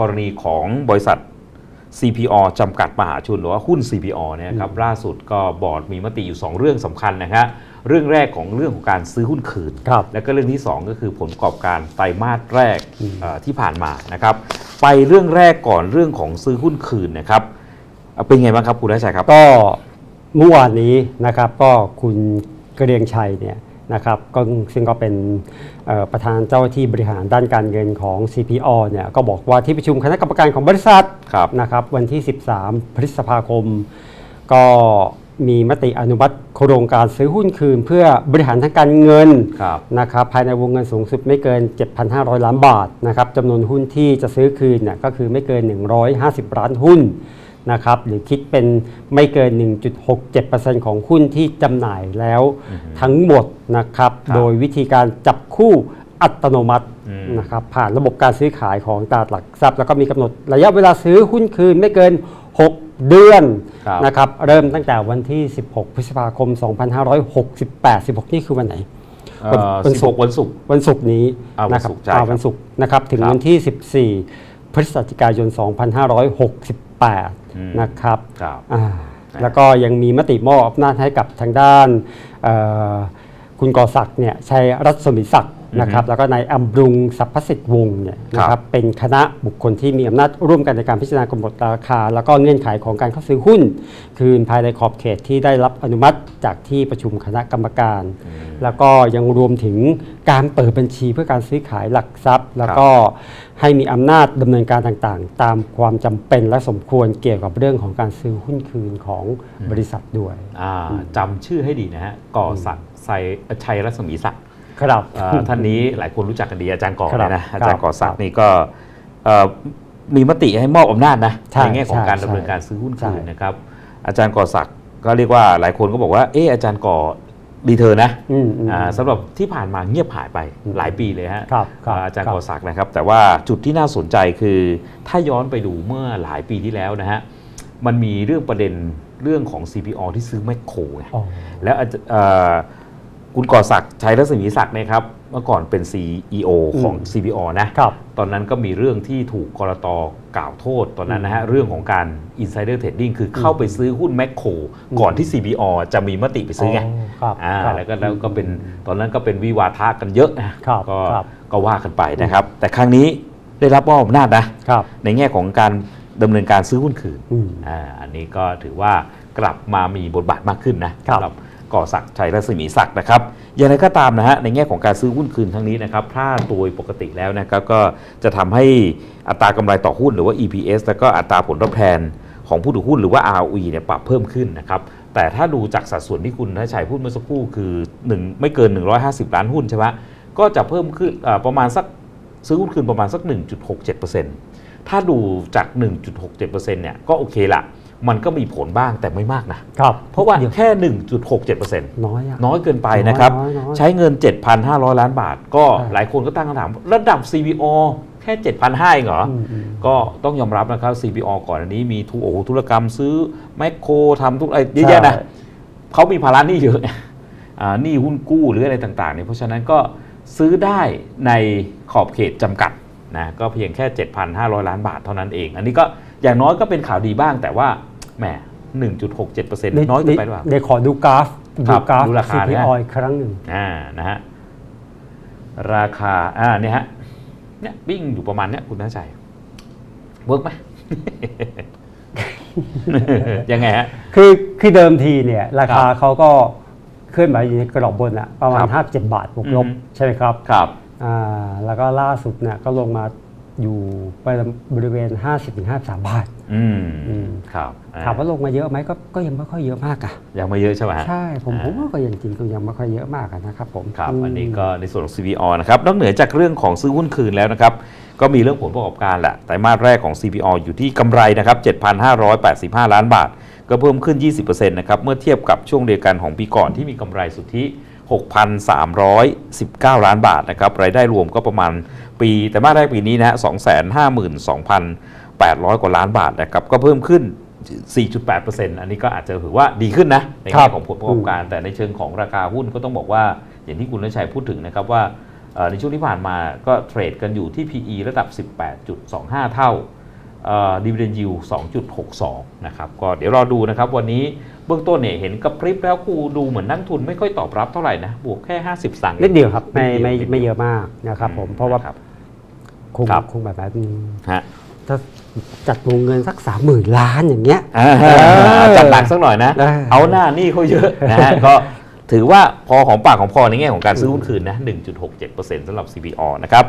กรณีของบริษัท CPO จำกัดมหาชนหรือว่าหุ้น CPO เนี่ยครับล่าสุดก็บอร์ดมีมติอยู่ 2 เรื่องสำคัญนะฮะเรื่องแรกของเรื่องของการซื้อหุ้นคืนครับแล้วก็เรื่องที่ 2 ก็คือผลประกอบการไตรมาสแรกเอ่อที่ผ่านมานะครับไปเรื่องแรกก่อนเรื่องของซื้อหุ้นคืนนะครับเอาเป็นไงบ้างครับคุณรัชชัยครับ ก็เมื่อวานนี้นะครับก็คุณเกรียงชัยเนี่ย นะครับก็ซึ่งก็เป็นเอ่อประธานเจ้าหน้าที่บริหารด้านการเงินของ CPO เนี่ยก็บอกว่าที่ประชุมคณะกรรมการของบริษัทครับนะครับวันที่ 13 พฤษภาคม ก็มีมติอนุมัติโครงการซื้อหุ้นคืน เพื่อบริหารทางการเงินครับนะครับภายในวงเงินสูงสุดไม่เกิน 7,500 ล้านบาทนะครับจำนวนหุ้นที่จะซื้อคืนเนี่ยก็คือไม่เกิน 150 ล้านหุ้น นะครับหรือคิดเป็นไม่เกิน 1.67%ของหุ้นที่จำหน่ายแล้วทั้งหมดนะครับครับโดยวิธีการจับคู่อัตโนมัติอืมนะครับผ่านระบบการซื้อขายของตลาดหลักทรัพย์ แล้วก็มีกำหนดระยะเวลาซื้อหุ้นคืนไม่เกิน 6 เดือนครับนะครับเริ่มตั้งแต่วันที่ 16 พฤษภาคม 2568 16 นี่คือวันไหนเอ่อวันศุกร์16วันศุกร์วันศุกร์นี้อ่าวันนะครัศุกร์ใช่อ่าครับวันศุกร์นะครับถึงครับวันที่ 14 พฤศจิกายน 2568 นะครับครับอ่าแล้วก็ยังมีมติมอบอำนาจให้กับทางด้านเอ่อคุณกอศักดิ์เนี่ยชัยรัศมีศักดิ์ นะครับแล้วก็นายอัมบรุงสัพพสิทธิ์วงศ์เนี่ยนะคครัรับบเป็นคณะบุคคลที่มีอำนาจร่วมกันในการพิจารณากำหนดราคา แล้วก็เงื่อนไขของการเข้าซื้อหุ้น คืนภายในขอบเขตที่ได้รับอนุมัติจากที่ประชุมคณะกรรมการ แล้วก็ยังรวมถึงการเปิดบัญชีเพื่อการซื้อขายหลักทรัพย์ แล้วก็ให้มีอำนาจดำเนินการต่างๆ ตามความจำเป็นและสมควรเกี่ยวกับเรื่องของการซื้อหุ้นคืนของบริษัทด้วยอ่าจำชื่อให้ดีนะฮะก่อศักดิ์ไซชัยรัศมีศักดิ์ ครับเอ่อท่านนี้หลายคนรู้จักกันดีอาจารย์ก่อครับเลยนะครับอาจารย์ก่อศักดิ์นี่ก็เอ่อมีมติให้มอบอำนาจนะใช่แง่ของการใช่ดำเนินการซื้อหุ้นคืนใช่นะครับ อาจารย์ก่อศักดิ์ก็เรียกว่าหลายคนก็บอกว่าเอออาจารย์ก่อดีเธอนะอืมอืมอ่าสำหรับที่ผ่านมาเงียบหายไปหลายปีเลยฮะครับครับอ่าอาจารย์ครับก่อศักดิ์นะครับ แต่ว่าจุดที่น่าสนใจคือถ้าย้อนไปดูเมื่อหลายปีที่แล้วนะฮะมันมีเรื่องประเด็นเรื่องของ CPO ที่ซื้อแมคโครไงอ๋อแล้วอาจเอ่อ คุณก่อศักดิ์ชัยรัศมีศักดิ์เนี่ยครับเมื่อก่อนเป็น CEO ของอืม CPO นะครับ ตอนนั้นก็มีเรื่องที่ถูกกรตกล่าวโทษตอนนั้นนะฮะเรื่องของการ insider trading คือเข้าไปซื้อหุ้นแมคโครก่อนที่ CPO จะมีมติไปซื้อไงครับอ่าครับ แล้วก็แล้วก็เป็นตอนนั้นก็เป็นวิวาทะกันเยอะนะครับก็ครับ ก็ว่ากันไปนะครับ แต่ครั้งนี้ได้รับมอบอำนาจนะ ครับ ในแง่ของการดำเนินการซื้อหุ้นคืนอืมอ่าอันนี้ก็ถือว่ากลับมามีบทบาทมากขึ้นนะครับ สำหรับ ก่อศักดิ์ชัยรัศมีศักดิ์นะครับ อย่างไรก็ตามนะฮะในแง่ของการซื้อหุ้นคืนครั้งนี้นะครับถ้าโดยปกติแล้วนะครับก็จะทำให้อัตรากำไรต่อหุ้นหรือว่า EPS แล้วก็อัตราผลตอบแทนของผู้ถือหุ้นหรือว่า ROE เนี่ยปรับเพิ่มขึ้นนะครับแต่ถ้าดูจากสัดส่วนที่คุณนัทชัยพูดเมื่อสักครู่คือหนึ่งไม่เกิน 150 ล้านหุ้นใช่ไหมก็จะเพิ่มขึ้นประมาณสักซื้อหุ้นคืนประมาณสัก 1.67%ถ้าดูจาก 1.67%เนี่ยก็โอเคละ มันก็มีผลบ้างแต่ไม่มากนะครับเพราะว่าดี๋ยแค่ 1.67%น้อยอะน้อยเกินไปนะครับน้อยน้อยใช้เงิน 7,500 ล้านบาท ก็ใช่หลายคนก็ตั้งคำถาม ระดับ CBO แค่ 7,500เองเหรอออืมอืมก็ต้องยอมรับนะครับ CBO ก่อนอันนี้มีทุโอโหธุรกรรมซื้อแมคโครทำทุกอะไรเยอะแยะนะใช่เขามีภาระหนี้เยอะอ่าหนี้หุ้นกู้หรืออะไรต่างๆเนี่ยเพราะฉะนั้นก็ซื้อได้ในขอบเขตจำกัดนะก็เพียงแค่ 7,500 ล้านบาทเท่านั้นเอง อันนี้ก็อย่างน้อยก็เป็นข่าวดีบ้างแต่ว่า แหม1.67%น้อยเกินไปหรือเปล่าเดี๋ยวขอดูกราฟครัดูบกราฟดูราคานะ CPO อีกครั้งหนึ่งอ่านะฮะราคาอ่าเนี่ยฮะเนี่ยวิ่งอยู่ประมาณเนี้ยคุณน้าชัยเวิร์กไหมยังไงฮะคือคือเดิมทีเนี่ย ราคาครับเขาก็เคลื่อนไหวอยู่ในกรอบบนอะประมาคณรับ57บาทบวกลบอืมใช่ไหมครับครับอ่าแล้วก็ล่าสุดเนี่ยก็ลงมา อยู่บริเวณ 50-53 บาทอืมอืมครับอ่ถามว่าลงมาเยอะไหมก็ก็ยังไม่ค่อยเยอะมากอะยังไม่เยอะใช่ไหมฮะ ใช่ผมอ่า ผมว่าก็ยังจริงก็ยังไม่ค่อยเยอะมากอะนะครับผมครับม อันนี้ก็ในส่วนของ CPO นะครับนอกเหนือจากเรื่องของซื้อหุ้นคืนแล้วนะครับ ก็มีเรื่องผลประกอบการแหละไตรมาสแรกของ CPO อยู่ที่กำไรนะครับ 7,585 ล้านบาท ก็เพิ่มขึ้น 20%นะครับ เมื่อเทียบกับช่วงเดียวกันของปีก่อนที่มีกำไรสุทธิ 6,319 ล้านบาทนะครับรายได้รวมก็ประมาณปีแต่มาสแรกปีนี้นะฮะ252,800 กว่าล้านบาทนะครับก็เพิ่มขึ้น 4.8%อันนี้ก็อาจจะถือว่าดีขึ้นนะ ในครัแง่บ ของผลประกอบการ แต่ในเชิงของราคาหุ้นก็ต้องบอกว่า อย่างที่คุณนชัยพูดถึงนะครับว่าเอ่อในช่วงที่ผ่านมาก็เทรดกันอยู่ที่ PE ระดับ 18.25 เท่าดีเวเดนยิว2.62 นะครับ ก็เดี๋ยวรอดูนะครับ วันนี้ เบื้องต้นเนี่ยเห็นกระพริบแล้วกูดูเหมือนนักทุนไม่ค่อยตอบรับเท่าไหร่นะบวกแค่ 50 สังนิดเดียวครับไม่นิดไม่เดียวไม่เยอะมากนะครับผมเพราะว่าครับคงครับคงแบบนั้นฮะถ้าจัดวงเงินสักสามหมื่นล้านอย่างเงี้ยอ่าเออจัดหนักสักหน่อยนะ เออเอาหน้าหนี่เขาเยอะนะฮะก็ถือว่าพอของปากของพอในแง่ของการซื้อหุ้นคืนนะ 1.67%สำหรับ CPO นะครับ